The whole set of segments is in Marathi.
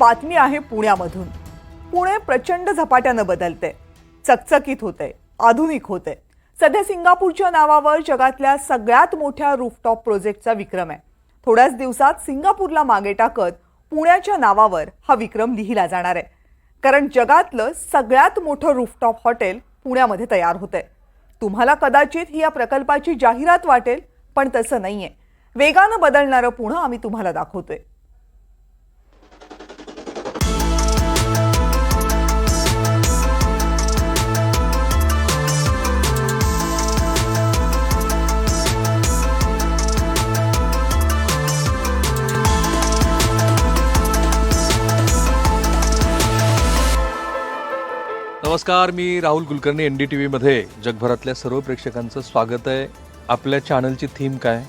बातमी आहे पुण्यामधून. पुणे प्रचंड झपाट्यानं बदलते. चकचकीत होते आधुनिक होते. सध्या सिंगापूरच्या नावावर जगातल्या सगळ्यात मोठ्या रूफटॉप प्रोजेक्टचा विक्रम आहे. थोड्याच दिवसात सिंगापूरला मागे टाकत पुण्याच्या नावावर हा विक्रम लिहिला जाणार आहे. कारण जगातलं सगळ्यात मोठं रूफटॉप हॉटेल पुण्यामध्ये तयार होतंय. तुम्हाला कदाचित ही या प्रकल्पाची जाहिरात वाटेल पण तसं नाहीये. वेगानं बदलणारं पुणं आम्ही तुम्हाला दाखवतोय. नमस्कार मी Rahul Kulkarni N D T व्हीमध्ये जगभरातल्या सर्व प्रेक्षकांचं स्वागत आहे. आपल्या चॅनलची थीम काय?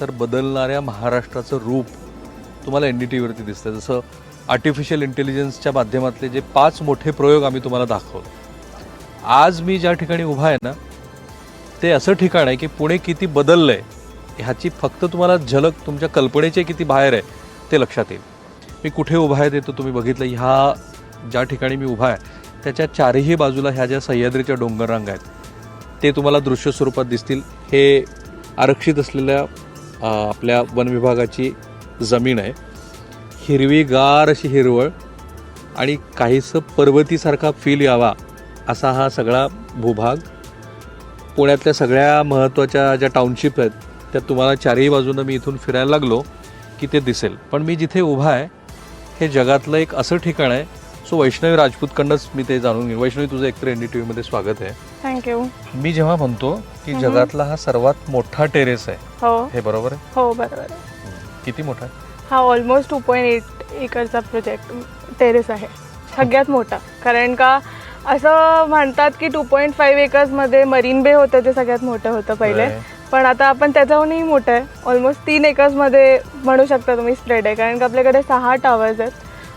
तर बदलणाऱ्या महाराष्ट्राचं रूप तुम्हाला एन डी टी व्हीवरती दिसतं जसं आर्टिफिशियल इंटेलिजन्सच्या माध्यमातले जे पाच मोठे प्रयोग आम्ही तुम्हाला दाखवतो. आज मी ज्या ठिकाणी उभा आहे ना ते असं ठिकाण आहे की पुणे किती बदललं आहे ह्याची फक्त तुम्हाला झलक तुमच्या कल्पनेचे किती बाहेर आहे ते लक्षात येईल. मी कुठे उभा आहे ते तर तुम्ही बघितलं. ह्या ज्या ठिकाणी मी उभा आहे त्याच्या चारही बाजूला ह्या ज्या सह्याद्रीच्या डोंगररांगा आहेत ते तुम्हाला दृश्य स्वरूपात दिसतील. हे आरक्षित असलेल्या आपल्या वन विभागाची जमीन आहे. हिरवीगार अशी हिरवळ आणि काहीसं पर्वतीसारखा फील यावा असा हा सगळा भूभाग. पुण्यातल्या सगळ्या महत्त्वाच्या ज्या टाउनशिप आहेत त्या तुम्हाला चारही बाजूनं मी इथून फिरायला लागलो की ते दिसेल. पण मी जिथे उभा आहे हे जगातलं एक असं ठिकाण आहे सो वैष्णवी राजपूतकडनंच मी ते जाणून घेईन. वैष्णवी तुझं एकतर एन डी टी व्हीमध्ये स्वागत आहे. थँक्यू मी जेव्हा म्हणतो की जगातला हा सर्वात मोठा टेरेस आहे हो. हे बरोबर आहे? हो बरोबर आहे. किती मोठा आहे? हा ऑलमोस्ट टू पॉईंट एट एकरचा प्रोजेक्ट टेरेस आहे. सगळ्यात मोठा. कारण का असं म्हणतात की टू पॉईंट फाईव्ह एकर्समध्ये मरीन बे होतं ते सगळ्यात मोठं होतं पहिले. पण आता आपण त्याच्याहूनही मोठं आहे. ऑलमोस्ट तीन एकर्समध्ये म्हणू शकता तुम्ही स्प्रेड आहे. कारण का आपल्याकडे सहा टावर्स आहेत.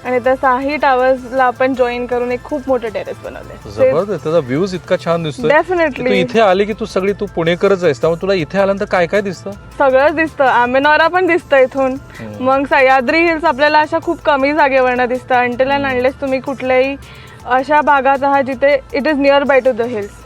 आणि त्या सहाही टावर्सला आपण जॉईन करून एक खूप मोठं टेरेस बनवलंय. जबरदस्त. त्याचा व्ह्यूज इतका छान दिसतोय. तू डेफिनेटली इथे आली की तू सगळी तू पुणेकरच आहेस. त्यामुळे तुला इथे आल्यानंतर काय काय दिसतं? सगळंच दिसतं. आमेनॉरा पण दिसतं इथून. मग सह्याद्री हिल्स आपल्याला अशा खूप कमी जागेवरनं दिसतं. अंटिल अँड अनलेस तुम्ही कुठल्याही अशा भागात आहात जिथे it is near by to the hills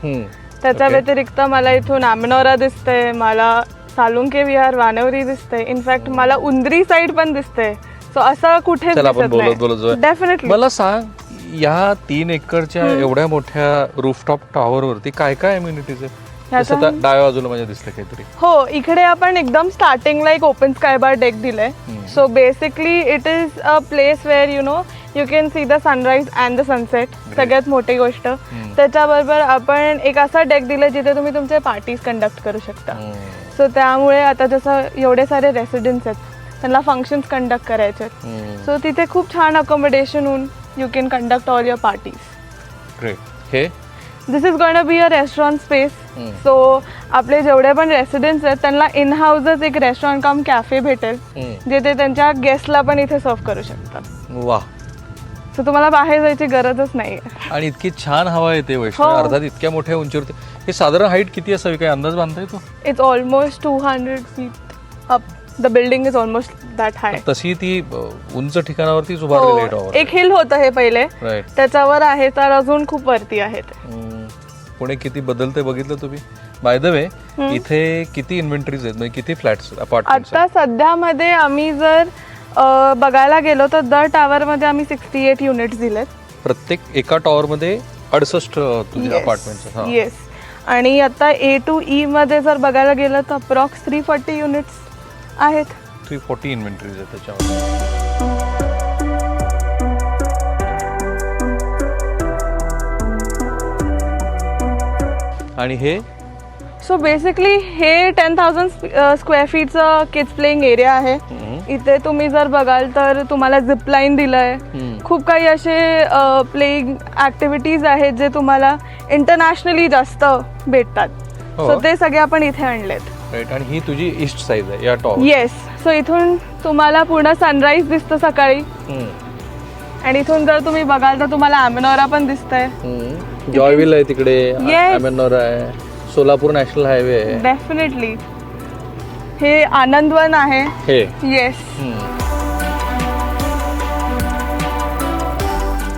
त्याच्या Okay. व्यतिरिक्त मला इथून आमेनॉरा दिसतंय. मला सालुंके विहार वानवरी दिसतंय. इनफॅक्ट मला उंदरी साईड पण दिसतंय. सो असं कुठे चल आपण बोलत बोलत जाऊया. डेफिनेटली मला सांग या तीन एकरच्या एवढ्या मोठ्या रूफटॉप टॉवर वरती काय काय अम्युनिटीज आहे डाव्या बाजूला माझ्या दिसलं काहीतरी. हो इकडे आपण एकदम स्टार्टिंगला एक ओपन स्काय बार डेक दिलंय. So basically it is a place where you know you can see the sunrise and the sunset सगळ्यात मोठी गोष्ट. त्याच्याबरोबर आपण एक असा डेक दिलाय जिथे तुम्ही तुमचे पार्टीज कंडक्ट करू शकता. सो त्यामुळे आता जसं एवढे सारे रेसिडेंट्स आहेत त्यांना फंक्शन्स कंडक्ट करायचे आहेत. सो तिथे खूप छान अकोमोडेशन होऊन you can conduct all your parties great हे? This is gonna be a restaurant space hmm. So आपले जेवढे पण रेसिडेंट्स आहेत त्यांना इन हाऊसच एक रेस्टॉरंट कम कॅफे भेटेल जिथे त्यांच्या गेस्टला पण इथे सर्व करू शकतात. वा सो तुम्हाला बाहेर जायची गरजच नाही आणि इतकी छान हवा येते वैष्णव. हो. अर्थात इतक्या मोठ्या उंचीवरती हे साधारण हाईट किती असावी? काही अंदाज बांधता येतो it's almost two hundred feet up the building is almost that high तशी ती उंच ठिकाणावरतीच उभारलेली आहे हो टॉवर एक हिल होतं हे पहिले. त्याच्यावर आहे तर अजून खूप वरती आहे पुणे किती बदलते बघितलं तुम्ही? बाय द वे इथे किती इन्व्हेंटरीज आहेत? म्हणजे किती फ्लॅट्स अपार्टमेंट्स आता सध्यामध्ये आम्ही जर बघायला गेलो तर दर टावरमध्ये आम्ही सिक्स्टी एट युनिट्स दिलेत. प्रत्येक एका टॉवर मध्ये अडसष्ट अ, तुझे अपार्टमेंट्स येस आणि आता ए टू ई मध्ये जर बघायला गेलं तर अप्रॉक्स थ्री फोर्टी युनिट्स आहेत. थ्री फोर्टी इन्व्हेंटरीज आहेत त्याच्यामध्ये आणि हे? सो बेसिकली हे टेन थाउजंड स्क्वेअर फीटचं किड्स प्लेइंग एरिया आहे. इथे तुम्ही जर बघाल तर तुम्हाला झिप लाईन दिलंय. खूप काही असे प्लेइंग ऍक्टिव्हिटीज आहेत जे तुम्हाला इंटरनॅशनली जास्त भेटतात. हो. सो ते सगळे आपण इथे आणलेत. राईट आणि ही तुझी ईस्ट साईड आहे या टॉवर येस सो इथून तुम्हाला पूर्ण सनराईज दिसतं सकाळी. आणि इथून जर तुम्ही बघाल तर तुम्हाला अमेनोरा पण दिसतंय. जॉयविल आहे तिकडे. Yes. अमेनोर आहे. सोलापूर नॅशनल हायवे आहे. डेफिनेटली हे आनंदवन आहे. हे. येस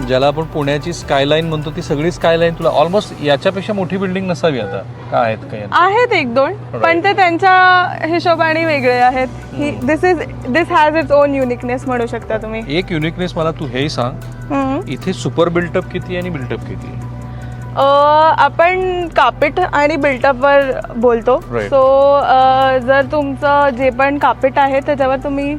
ज्याला आपण पुण्याची स्कायलाईन म्हणतो ती सगळी स्कायलाईन तुला ऑलमोस्ट याच्यापेक्षा मोठी बिल्डिंग नसावी आता. काय आहेत काय आहेत एक दोन पण ते त्यांच्या हिशोबाने वेगळे आहेत. This is this has its own uniqueness म्हणू शकता तुम्ही. एक युनिकनेस मला तू हेही सांग. इथे सुपर बिल्टअप किती आणि बिल्टअप किती? आपण कापिट आणि बिल्टअपवर बोलतो. सो जर तुमचं जे पण कापिट आहे त्याच्यावर तुम्ही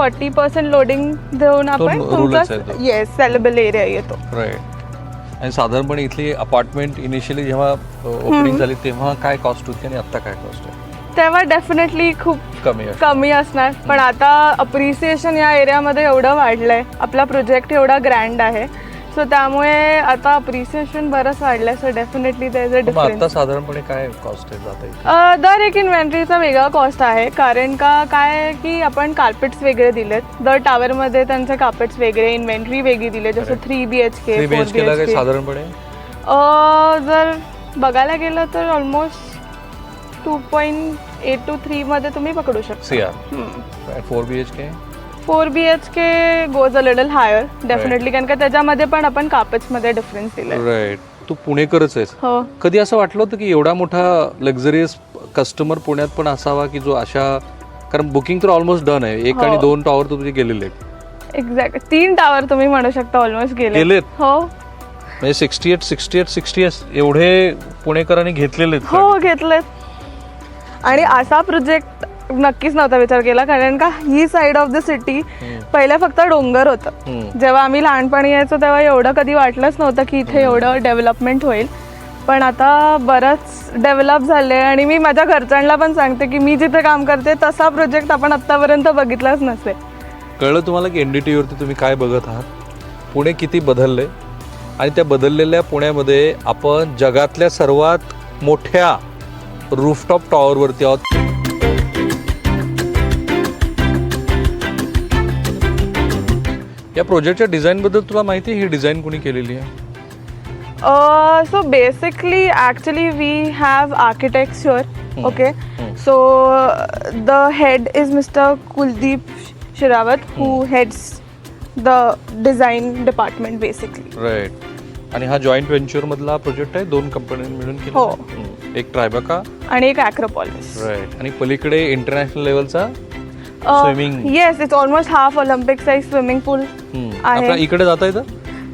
फॉर्टी पर्सेंट लोडिंग देऊन आपण रूलच आहे तो. तुमचा येस सेलेबल एरिया येतो राईट आणि साधारणपणे इथली अपार्टमेंट इनिशियली जेव्हा ओपनिंग झाली तेव्हा काय कॉस्ट होती आणि आता काय कॉस्ट आहे? तेव्हा डेफिनेटली खूप कमी आहे कमी असणार. पण आता अप्रिसिएशन या एरियामध्ये एवढं वाढलंय. आपला प्रोजेक्ट एवढा ग्रँड आहे. सो त्यामुळे आता अप्रिसिएशन बरंच वाढलंय. सो डेफिनेटली देर अ मग आता डिफरन्स साधारणपणे काय कॉस्ट आहे जाता दर एक इन्व्हेंटरीचा वेगळा कॉस्ट आहे. कारण का काय आहे की आपण कार्पेट्स वेगळे दिलेत. दर टावरमध्ये त्यांचे कार्पेट्स वेगळे इन्व्हेंटरी वेगळी दिले. जसं three B H K three B H केला काय साधारणपणे? जर बघायला गेलं तर almost two point eight two थ्रीमध्ये तुम्ही पकडू शकता. C R four B H K four B H K goes a little higher definitely कारण का त्याच्यामध्ये पण आपण कापचमध्ये डिफरन्स दिले राईट तू पुणेकरच आहेस. हो. कधी असं वाटलं होतं की एवढा मोठा लक्झरियस कस्टमर पुण्यात पण असावा की जो अशा कारण बुकिंग तर ऑलमोस्ट डन आहे. एक हो. आणि दोन टॉवर तुझे गेलेले आहेत. एक्झॅक्ट तीन टावर तुम्ही म्हणू शकता ऑलमोस्ट गेले गेलेत? हो. म्हणजे sixty eight sixty eight sixty eight एवढे पुणेकरांनी घेतलेले आहेत हो घेतलेत. आणि असा प्रोजेक्ट नक्कीच नव्हता विचार केला कारण का ही साईड ऑफ द सिटी पहिल्या फक्त डोंगर होतं. जेव्हा आम्ही लहानपणी यायचो तेव्हा एवढं कधी वाटलंच नव्हतं की इथे एवढं डेव्हलपमेंट होईल. पण आता बरंच डेव्हलप झाले आणि मी माझ्या घरच्यांना पण सांगते की मी जिथे काम करते तसा प्रोजेक्ट आपण आत्तापर्यंत बघितलाच नसेल. कळलं तुम्हाला की एन डी टी वरती तुम्ही काय बघत आहात? पुणे किती बदललंय? आणि त्या बदललेल्या पुण्यामध्ये आपण जगातल्या सर्वात मोठ्या रूफटॉप टॉवरवरती आहोत. या प्रोजेक्टच्या डिझाईनबद्दल तुला माहिती आहे? ही डिझाईन कोणी केलेली आहे? So basically actually we have architects sure okay so the head is mister Kuldeep Shirawat who heads the design department basically right आणि हा जॉईंट व्हेंचर मधला प्रोजेक्ट आहे? दोन कंपन्यांनी मिळून केला हो. हम्म. एक ट्रायबका आणि एक ॲक्रोपॉलिस राईट आणि पलीकडे इंटरनॅशनल लेवलचा swimming yes it's almost half Olympic size swimming pool आहे. इकडे जाता येतं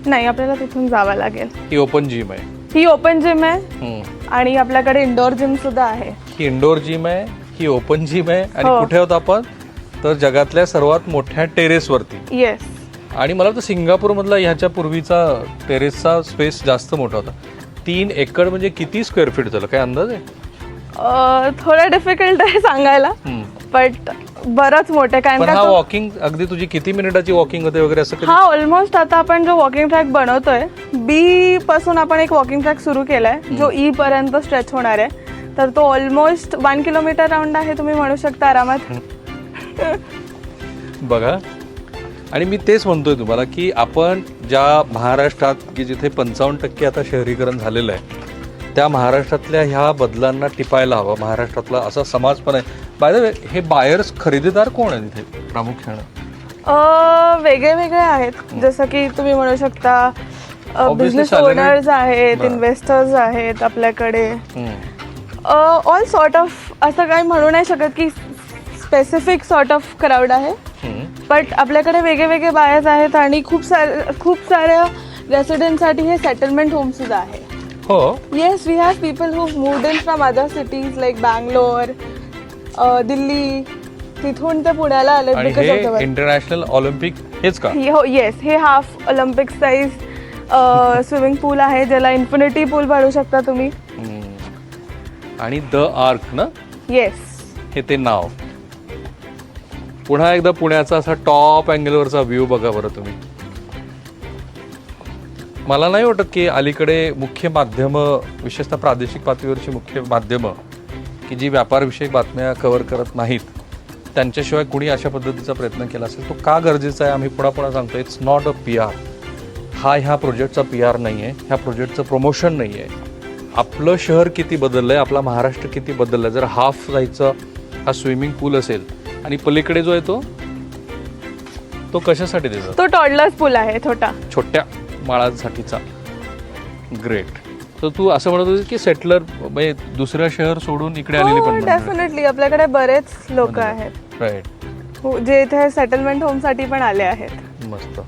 नाही आपल्याला तिथून जावं लागेल. ही ओपन जिम आहे. ही ओपन जिम आहे. हम्म. आणि आपल्याकडे इंडोर जिम सुद्धा आहे. ही इंडोर जिम आहे ही ओपन जिम आहे. आणि हो. कुठे आहोत आपण? तर जगातल्या सर्वात मोठ्या टेरेसवरती येस आणि मला वाटतं सिंगापूरमधला ह्याच्या पूर्वीचा टेरेसचा स्पेस जास्त मोठा होता. तीन एकर म्हणजे किती स्क्वेअर फीट झालं? काय अंदाज आहे? थोडं डिफिकल्ट आहे सांगायला. हम्म. बट बरंच मोठे कारण पण का हा वॉकिंग अगदी तुझी किती मिनिटाची वॉकिंग होते वगैरे असं कधी? हा ऑलमोस्ट आता आपण जो वॉकिंग ट्रॅक बनवतोय बी पासून आपण एक वॉकिंग ट्रॅक सुरू केलाय जो ई पर्यंत स्ट्रेच होणार आहे. तर तो ऑलमोस्ट वन किलोमीटर राऊंड आहे तुम्ही म्हणू शकता आरामात. बघा. आणि मी तेच म्हणतोय तुम्हाला की आपण ज्या महाराष्ट्रात की जिथे पंचावन्न टक्के आता शहरीकरण झालेलं आहे त्या महाराष्ट्रातल्या ह्या बदलांना टिपायला हवं. महाराष्ट्रातला असा समाज पण आहे. बाय द वे हे बायर्स खरेदीदार कोण आहेत इथे प्रामुख्यानं? वेगळे वेगळे आहेत. जसं की तुम्ही म्हणू शकता बिझनेस ओनर्स आहेत. इन्व्हेस्टर्स आहेत आपल्याकडे. ऑल सॉर्ट ऑफ असं काही म्हणू नाही शकत की स्पेसिफिक सॉर्ट ऑफ क्राऊड आहे. बट आपल्याकडे वेगळे वेगळे बायर्स आहेत आणि खूप सारे खूप साऱ्या रेसिडेंटसाठी हे सेटलमेंट होम सुद्धा आहे. हो yes we have people who moved in from other cities like Bangalore Delhi तिथून ते पुण्याला आले आणि बिकॉज हे ऑफ द इंटरनॅशनल ऑलिम्पिक हेच का? हो येस हे half Olympic size swimming pool आहे ज्याला इन्फिनिटी पूल भरू शकता तुम्ही. हम्म. आणि द आर्क ना? येस हे ते नाव. पुन्हा एकदा पुण्याचा असा टॉप अँगलवरचा व्ह्यू बघा बरं तुम्ही. मला नाही वाटत की अलीकडे मुख्य माध्यमं विशेषतः प्रादेशिक पातळीवरची मुख्य माध्यमं की जी व्यापारविषयक बातम्या कव्हर करत नाहीत त्यांच्याशिवाय कुणी अशा पद्धतीचा प्रयत्न केला असेल तो का गरजेचा आहे? आम्ही पुन्हा पुन्हा सांगतो it's not a P R हा ह्या प्रोजेक्टचा पी आर नाही आहे ह्या प्रोजेक्टचं प्रमोशन नाही आहे आपलं शहर किती बदललं आहे आपला महाराष्ट्र किती बदललं आहे जर हाफ जायचं हा स्विमिंग पूल असेल आणि पलीकडे जो आहे तो तो कशासाठी देतात? तो टॉडलर्स पूल आहे छोटा. छोट्या. माळांसाठीचा ग्रेट. तर तू असं म्हणत होती की सेटलर म्हणजे दुसरं शहर सोडून इकडे आलेली पण डेफिनेटली आपल्याकडे बरेच लोक आहेत. राईट हो, जे इथे सेटलमेंट होमसाठी पण आले आहेत. मस्त.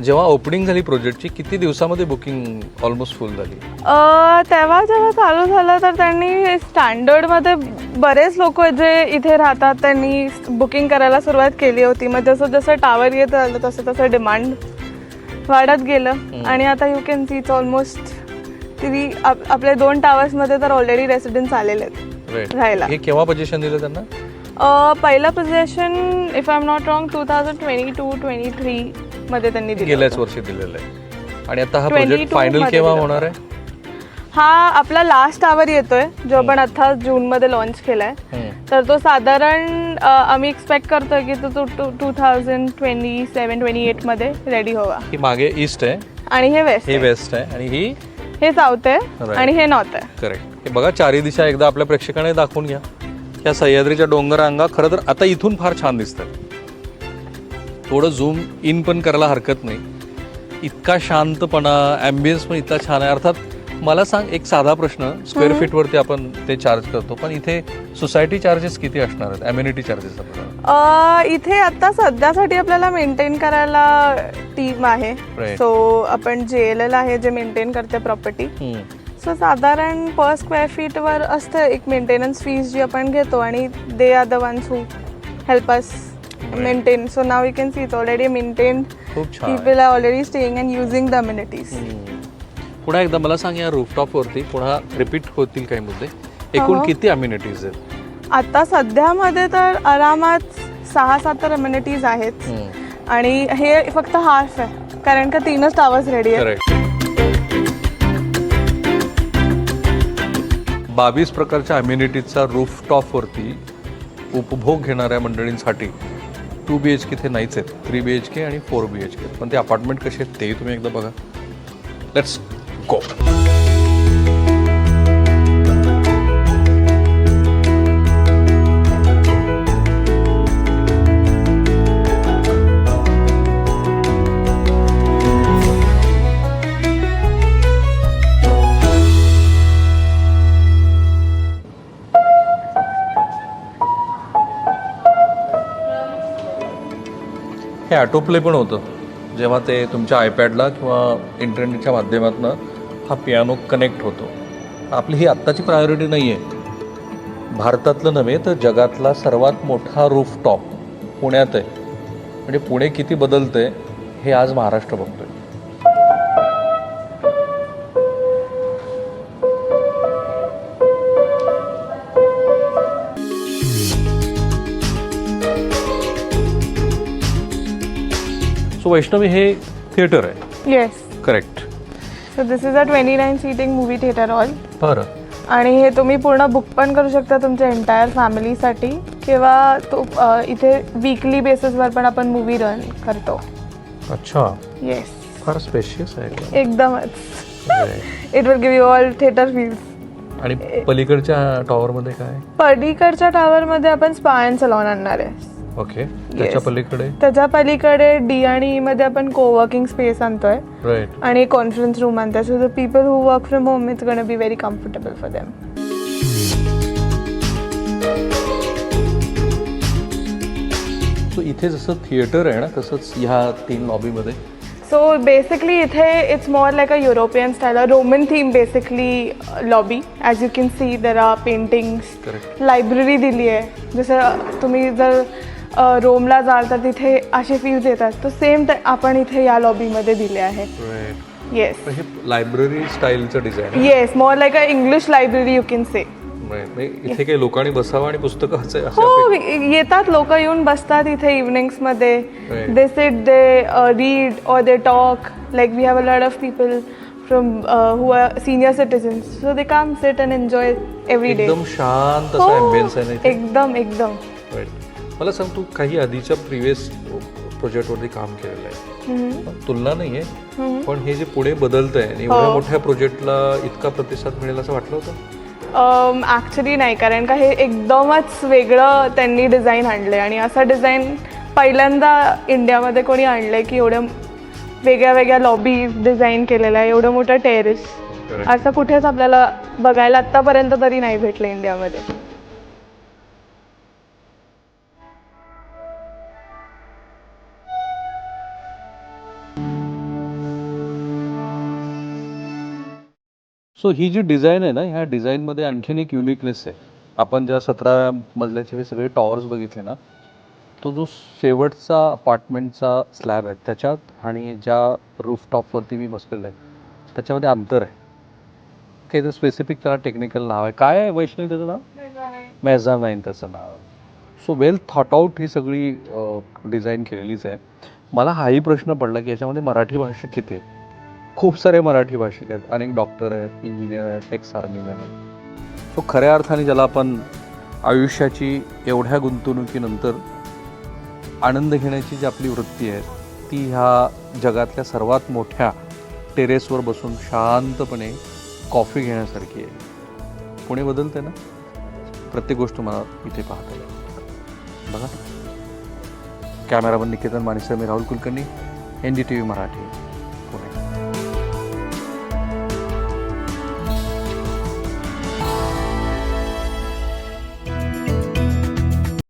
जेव्हा ओपनिंग झाली प्रोजेक्टची किती दिवसामध्ये बुकिंग ऑलमोस्ट फुल झाली? अ, तेव्हा जेव्हा चालू झालं तर त्यांनी स्टँडर्डमध्ये बरेच लोक जे इथे राहतात. त्यांनी बुकिंग करायला सुरुवात केली होती. मग जसं जसं टावर येत आलं तसं तसं डिमांड वाढत गेलं आणि आता you can see it's almost तरी आप- आपल्या दोन टावर्समध्ये तर ऑलरेडी रेसिडेंट्स आलेले आहेत राहायला. हे केव्हा पोझिशन दिलं त्यांना? पहिलं position if I am not wrong two thousand twenty two twenty three मध्ये त्यांनी दिलं गेल्याच वर्षी दिलेलं आहे. आणि आता हा 22 प्रोजेक्ट फायनलमध्ये केव्हा होणार आहे? हा आपला लास्ट आवर येतोय जो आपण आता जून मध्ये लॉन्च केलाय. तर तो साधारण आम्ही एक्सपेक्ट करतोय की तो two two thousand twenty seven twenty एटमध्ये ready व्हावा ही मागे ईस्ट आहे. आणि हे वेस्ट हे वेस्ट आहे आणि ही हे साऊथ आहे Right. आणि हे नॉर्थ आहे. करेक्ट हे बघा चारी दिशा एकदा आपल्या प्रेक्षकांना दाखवून घ्या. ह्या सह्याद्रीच्या डोंगरांगा खरं तर आता इथून फार छान दिसतात. थोडं झूम इन पण करायला हरकत नाही. इतका शांतपणा ॲम्बियन्स पण इतका छान आहे. अर्थात मला सांग एक साधा प्रश्न. स्क्वेअर फीटवरती आपण ते चार्ज करतो पण इथे सोसायटी चार्जेस किती असणार आहेत? अम्युनिटी चार्जेस आपल्याला. इथे आता सध्यासाठी आपल्याला मेंटेन करायला टीम आहे. सो आपण जे एल एल आहे जे मेंटेन करते प्रॉपर्टी. सो साधारण पर स्क्वेअर फीटवर असतं एक मेंटेनन्स फीस जी आपण घेतो आणि they are the ones who help us maintain so now you can see it's already maintain. People are already staying and using the amenities. पुन्हा एकदा मला सांग या रूफटॉपवरती पुन्हा रिपीट होतील काही मुद्दे. एकूण किती अम्युनिटीज आहेत? आता सध्यामध्ये तर आरामात सहा सात तर अम्युनिटीज आहेत. आणि हे फक्त हाफ आहे कारण का तीनच टावर्स रेडी आहेत. करेक्ट बावीस प्रकारच्या अम्युनिटीजचा रूफटॉपवरती उपभोग घेणाऱ्या मंडळींसाठी टू बी एच के इथे नाहीच आहेत. थ्री बी एच के आणि फोर बी एच के पण ते अपार्टमेंट कसे आहेत तेही तुम्ही एकदा बघा. लेट्स गो हे ॲटोप्ले पण होतं. जेव्हा ते तुमच्या आयपॅडला किंवा इंटरनेटच्या माध्यमातून हा पियानो कनेक्ट होतो. आपली ही आत्ताची प्रायोरिटी नाही आहे भारतातलं नव्हे तर जगातला सर्वात मोठा रूफटॉप पुण्यात आहे. म्हणजे पुणे किती बदलतंय हे आज महाराष्ट्र बघतोय. सो वैष्णवी हे थिएटर आहे. Yes correct so this is a twenty nine seating movie theatre hall बरं. आणि हे तुम्ही पूर्ण बुक पण करू शकता तुमच्या एंटायर फॅमिलीसाठी किंवा तो अ, इथे वीकली बेसिसवर पण आपण मूवी रन करतो. अच्छा. येस फार स्पेशियस आहे एकदमच. It will give you all theatre feels आणि पलीकडच्या टॉवरमध्ये काय? पलीकडच्या टावरमध्ये आपण स्पा अँड सलॉन आणणार आहे. ओके त्याच्या पलीकडे? त्याच्या पलीकडे डी आणि ई मध्ये आपण कोवर्किंग स्पेस आणतोय. राईट आणि कॉन्फरन्स रूम आणतोय. So the people who work from home it's gonna be very comfortable for them so इथे जसं थिएटर आहे ना तसंच ह्या तीन लॉबीमध्ये सो बेसिकली इथे it's more like a European style Roman theme basically lobby as you can see there are paintings library दिली आहे जसं तुम्ही जर रोमला जाल तर तिथे असे फील्स येतात तर सेम आपण इथे या लॉबीमध्ये दिले आहे. येस हे library स्टाईलचं design yes more like a English library you can say इथे काही लोकांनी बसावं आणि पुस्तकं हो येतात लोक येऊन बसतात इथे इव्हनिंग्समध्ये Right. They sit they read or they talk like we have a lot of people from who are senior citizens so they come sit and enjoy every day एकदम शांत इथे. एकदम एकदम. मला सांग तू काही आधीच्या प्रिव्हियस प्रोजेक्टवरती काम केलेलं आहे. तुलना नाही आहे पण हे जे पुढे बदलत आहे एवढ्या मोठ्या प्रोजेक्टला इतका प्रतिसाद मिळेल असं वाटलं होतं? ॲक्च्युली नाही कारण का हे एकदमच वेगळं त्यांनी डिझाईन आणलं आणि असं डिझाईन पहिल्यांदा इंडियामध्ये कोणी आणलंय की एवढं वेगळ्या वेगळ्या लॉबीज डिझाईन केलेल्या आहे एवढं मोठं टेरेस. असं कुठेच आपल्याला बघायला आत्तापर्यंत तरी नाही भेटलं इंडियामध्ये सो ही जी डिझाईन आहे ना ह्या डिझाईनमध्ये आणखीन एक युनिकनेस आहे. आपण ज्या सतरा मजल्याचे हे सगळे टॉवर्स बघितले ना तो जो शेवटचा अपार्टमेंटचा स्लॅब आहे त्याच्यात आणि ज्या रूफटॉपवरती मी बसलेलं आहे त्याच्यामध्ये अंतर आहे. काही तर स्पेसिफिक त्याला टेक्निकल नाव आहे. काय आहे वैष्णवी त्याचं नाव? मेझा नाईन त्याचं नाव. सो वेल थॉट आउट ही सगळी डिझाईन केलेलीच आहे. मला हाही प्रश्न पडला की याच्यामध्ये मराठी भाषा किती आहे? खूप सारे मराठी भाषिक आहेत. अनेक डॉक्टर आहेत इंजिनियर आहेत एक्स आर्मीमॅन आहेत. सो खऱ्या अर्थाने ज्याला आपण आयुष्याची एवढ्या गुंतवणुकीनंतर आनंद घेण्याची जी आपली वृत्ती आहे ती ह्या जगातल्या सर्वात मोठ्या टेरेसवर बसून शांतपणे कॉफी घेण्यासारखी आहे. पुणे बदलते ना? प्रत्येक गोष्ट मला इथे पाहता येईल. बघा. कॅमेरामन निकेतन मानेसर मी Rahul Kulkarni N D T V Marathi.